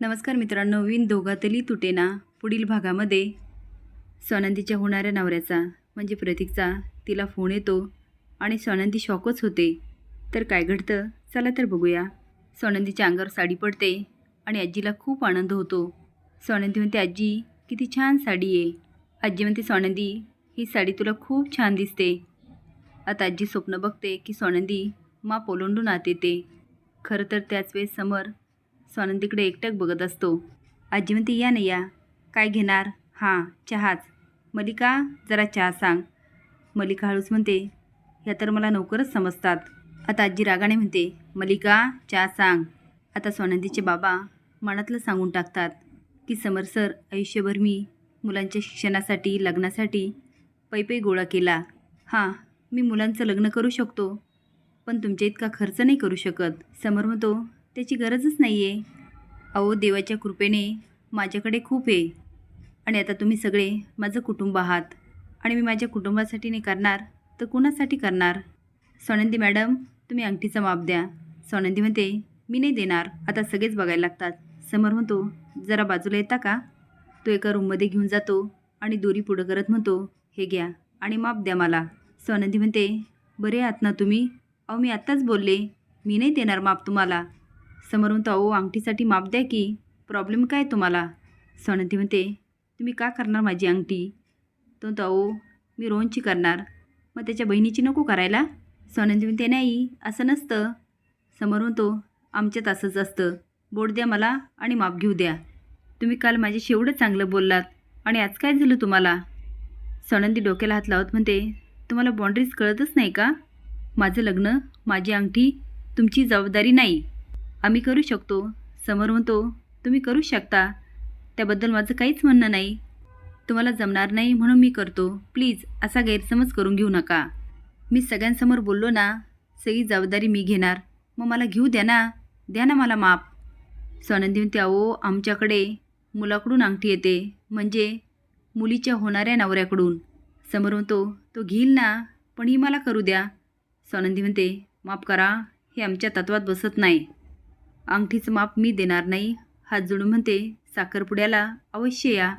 नमस्कार मित्रांनो विन दोघातली तुटेना पुढील भागामध्ये. स्वानंदीच्या होणाऱ्या नवऱ्याचा म्हणजे प्रतीकचा तिला फोन येतो आणि स्वानंदी शॉकच होते. तर काय घडतं? चला तर बघूया. स्वानंदीच्या अंगावर साडी पडते आणि आजीला खूप आनंद होतो. स्वानंदी म्हणते आजी किती छान साडी आहे. आजी म्हणते स्वानंदी ही साडी तुला खूप छान दिसते. आता आजी स्वप्न बघते की स्वानंदी मा पोलोंडून आत येते. खरं तर त्याच वेळेस समर स्वानंदीकडे एकटक बघत असतो. आजी म्हणते या ना या. काय घेणार? हां चहाच. मलिका जरा चहा सांग. मलिका हळूच म्हणते ह्या तर मला नोकरच समजतात. आता आजी रागाने म्हणते मलिका चहा सांग. आता स्वानंदीचे बाबा मनातलं सांगून टाकतात की समर सर आयुष्यभर मी मुलांच्या शिक्षणासाठी लग्नासाठी पैपै गोळा केला. हां मी मुलांचं लग्न करू शकतो पण तुमच्या इतका खर्च नाही करू शकत. समर म्हणतो त्याची गरजच नाही आहे अहो देवाच्या कृपेने माझ्याकडे खूप आहे. आणि आता तुम्ही सगळे माझं कुटुंब आहात. आणि मी माझ्या कुटुंबासाठी नाही करणार तर कुणासाठी करणार? सोनंदी मॅडम तुम्ही अंगठीचा माप द्या. सोनंदी म्हणते मी नाही देणार. आता सगळेच बघायला लागतात. समर म्हणतो जरा बाजूला येता का? तो एका रूममध्ये घेऊन जातो आणि दोरी पुढं करत म्हणतो हे घ्या आणि माप द्या मला. सोनंदी म्हणते बरे आहात ना तुम्ही? अहो मी आत्ताच बोलले. मी नाही देणार माप तुम्हाला. समोर म्हणतो अहो अंगठीसाठी माप द्या की. प्रॉब्लेम काय तुम्हाला? सणंती म्हणते तुम्ही का करणार माझी अंगठी? तो म्हणतो अहो मी रोहनची करणार. मग त्याच्या बहिणीची नको करायला? सणती म्हणते नाही असं नसतं. समोर म्हणतो आमच्यात असंच असतं. बोट द्या मला आणि माप घेऊ द्या. तुम्ही काल माझ्याशी एवढं चांगलं बोललात आणि आज काय झालं तुम्हाला? सणंदी डोक्याला हात लावत म्हणते तुम्हाला बाँड्रीज कळतच नाही का? माझं लग्न माझी अंगठी तुमची जबाबदारी नाही. आम्ही करू शकतो. समोर म्हणतो तुम्ही करू शकता. त्याबद्दल माझं काहीच म्हणणं नाही. तुम्हाला जमणार नाही म्हणून मी करतो. प्लीज असा गैरसमज करून घेऊ नका. मी सगळ्यांसमोर बोललो ना सगळी जबाबदारी मी घेणार. मग मला घेऊ द्या ना. द्या ना मला माप. स्वानंदी म्हणते अहो आमच्याकडे मुलाकडून अंगठी येते. म्हणजे मुलीच्या होणाऱ्या नवऱ्याकडून. समोर म्हणतो तो घेईल ना पण ही मला करू द्या. स्वानंदी म्हणते माफ करा. हे आमच्या तत्वात बसत नाही. अंगठीचं माप मी देणार नाही. हात जोडून म्हणते साखरपुड्याला अवश्य या.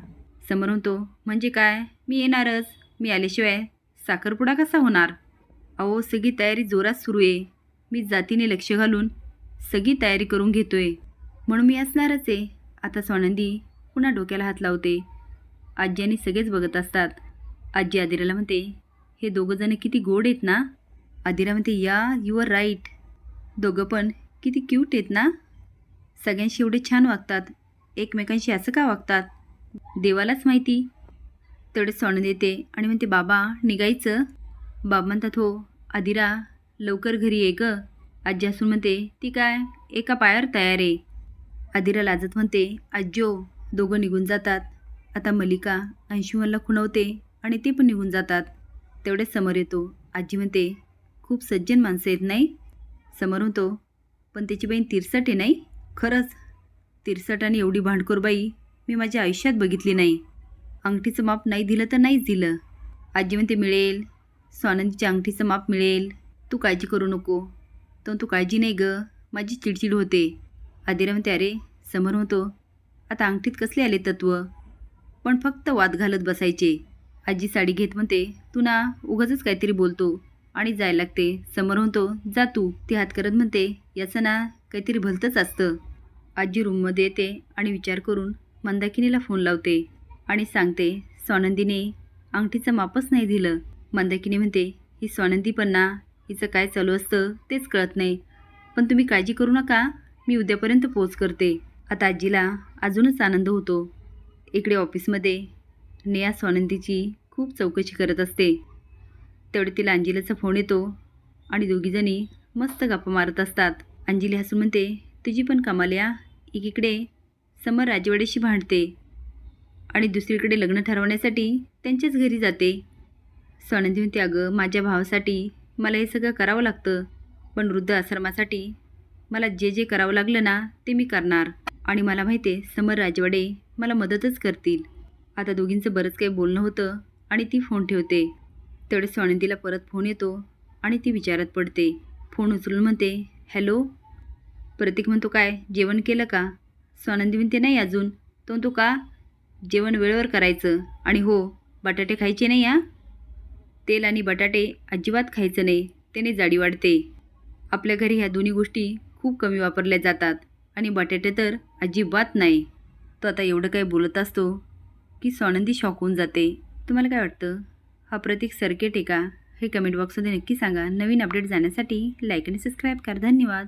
समोर म्हणतो म्हणजे काय? मी येणारच. मी आल्याशिवाय साखरपुडा कसा होणार? अहो सगळी तयारी जोरात सुरू आहे. मी जातीने लक्ष घालून सगळी तयारी करून घेतोय. म्हणून मी असणारच आहे. आता स्वानंदी पुन्हा डोक्याला हात लावते. आजी आणि सगळेच बघत असतात. आजी आदिराला म्हणते हे दोघंजणं किती गोड आहेत ना? आदिरा म्हणते या यू आर राईट दोघं पण किती क्यूट आहेत ना? सगळ्यांशी एवढे छान वागतात. एकमेकांशी असं का वागतात? देवालाच माहिती. तेवढे सण देते. आणि म्हणते बाबा निघायचं. बाबा म्हणतात हो आदिरा लवकर घरी ये ग. आजी असून म्हणते ती काय एका पायावर तयार आहे. आदिरा लाजत म्हणते आज्जो दोघं निघून जातात. आता मलिका अंशुमनला खुणवते आणि ते पण निघून जातात. तेवढे समोर येतो. आजी म्हणते खूप सज्जन माणसं येत नाही? समोर होतो पण त्याची बहीण तिरसट आहे नाही. खरंच तिरसट आणि एवढी भांडखोर बाई मी माझ्या आयुष्यात बघितली नाही. अंगठीचं माप नाही दिलं तर नाहीच दिलं. आजी म्हणते मिळेल. स्वानंदीच्या अंगठीचं माप मिळेल. तू काळजी करू नको. तो तू काळजी नाही ग. माझी चिडचिड होते. आदिरा म्हणते अरे समोर होतो. आता अंगठीत कसले आले तत्व? पण फक्त वाद घालत बसायचे. आजी साडी घेत म्हणते तू ना उगाच काहीतरी बोलतो. आणि जायला लागते. समोर म्हणतो जा तू ती हात करत म्हणते. याचं ना काहीतरी भलतंच असतं. आजी रूममध्ये येते आणि विचार करून मंदाकिनीला फोन लावते आणि सांगते सोनंदीने अंगठीचं मापच नाही दिलं. मंदाकिनी म्हणते ही स्वानंदी पण ना हिचं काय चालू असतं तेच कळत नाही. पण तुम्ही काळजी करू नका मी उद्यापर्यंत पोच करते. आता आजीला अजूनच आनंद होतो. इकडे ऑफिसमध्ये नेहा सोनंदीची खूप चौकशी करत असते. तेवढे तिला अंजलीचा फोन येतो आणि दोघीजणी मस्त गप्पा मारत असतात. अंजली हसून म्हणते तुझी पण कमाल्या एकीकडे समर राजवाड्याशी भांडते आणि दुसरीकडे लग्न ठरवण्यासाठी त्यांच्याच घरी जाते. सणंदी म्हणते अगं माझ्या भावासाठी मला हे सगळं करावं लागतं पण वृद्ध आश्रमासाठी मला जे जे करावं लागलं ना ते मी करणार. आणि मला माहिती आहे समर राजवाडे मला मदतच करतील. आता दोघींचं बरंच काही बोलणं होतं आणि ती फोन ठेवते. तेवढे सोनंदीला परत फोन येतो आणि ती विचारात पडते. फोन उचलून म्हणते हॅलो? प्रतीक म्हणतो काय जेवण केलं का? स्वानंदी म्हणते नाही अजून. तो म्हणतो का? जेवण वेळेवर करायचं. आणि हो बटाटे खायचे नाही या तेल आणि बटाटे अजिबात खायचं नाही. त्याने जाडी वाढते. आपल्या घरी ह्या दोन्ही गोष्टी खूप कमी वापरल्या जातात आणि बटाटे तर अजिबात नाही. तो आता एवढं काही बोलत असतो की स्वानंदी शॉक होऊन जाते. तुम्हाला काय वाटतं? हा प्रतीक सर्किट आहे का हे कमेंट बॉक्समध्ये नक्की सांगा. नवीन अपडेट जाण्यासाठी लाईक आणि सबस्क्राईब करा. धन्यवाद.